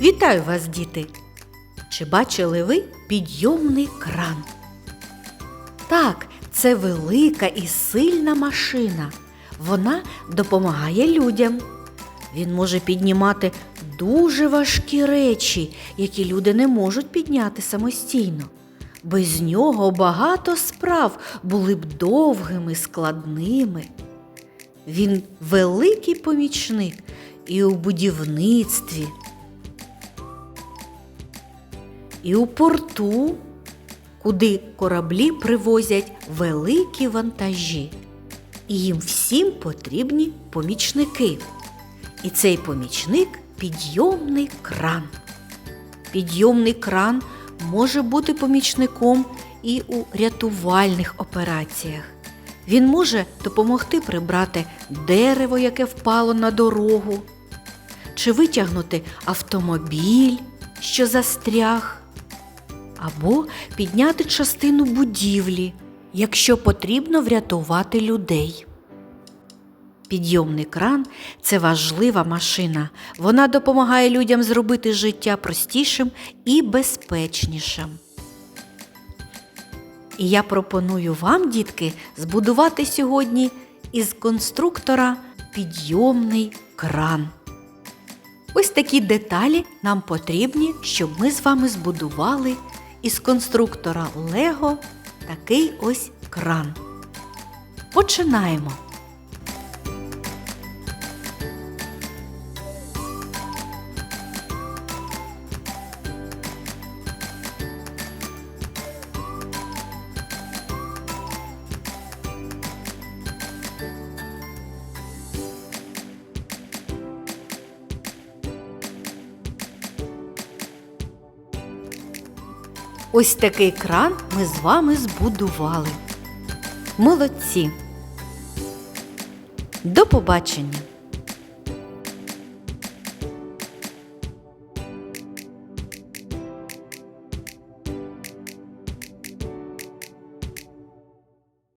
Вітаю вас, діти! Чи бачили ви підйомний кран? Так, це велика і сильна машина. Вона допомагає людям. Він може піднімати дуже важкі речі, які люди не можуть підняти самостійно. Без нього багато справ були б довгими, складними. Він великий помічник і у будівництві, і у порту, куди кораблі привозять великі вантажі. І їм всім потрібні помічники. І цей помічник підйомний кран. Підйомний кран може бути помічником і у рятувальних операціях. Він може допомогти прибрати дерево, яке впало на дорогу, чи витягнути автомобіль, що застряг, або підняти частину будівлі, якщо потрібно врятувати людей. Підйомний кран це важлива машина. Вона допомагає людям зробити життя простішим і безпечнішим. І я пропоную вам, дітки, збудувати сьогодні із конструктора підйомний кран. Ось такі деталі нам потрібні, щоб ми з вами збудували із конструктора Лего такий ось кран. Починаємо. Ось такий кран ми з вами збудували. Молодці! До побачення!